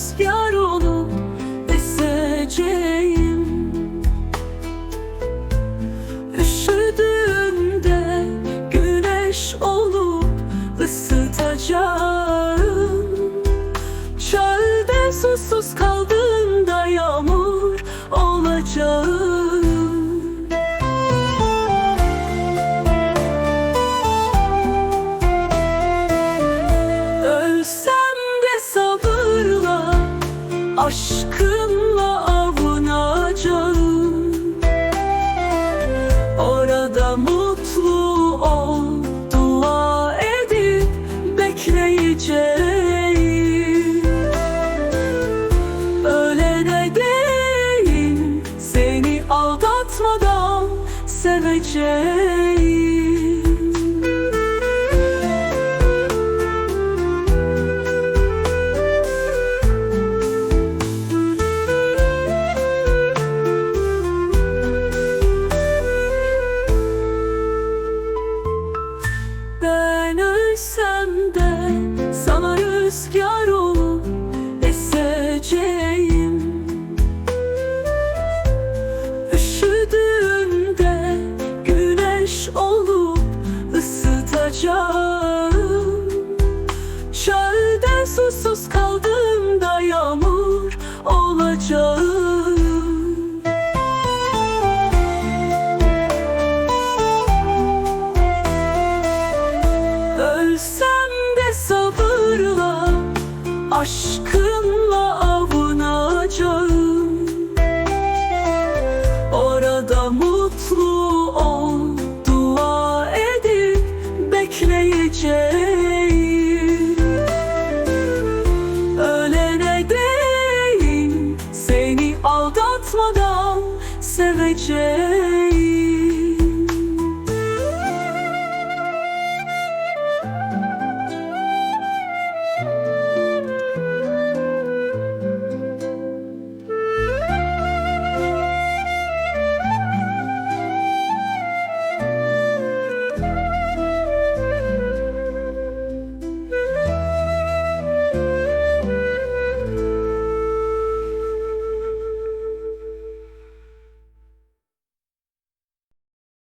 rüzgar olup eseceğim. Üşüdüğünde güneş olup ısıtacağım. Çölde susuz kaldım. hakkımla avunacağım Orada mutlu ol Dua edip bekleyeceğim. Ölene değin Seni aldatmadan seveceğim. Isıtacağım Çölde susuz kaldığımda yağmur olacağım Ölsem de sabırla Aşkınla aldatmadan seveceğim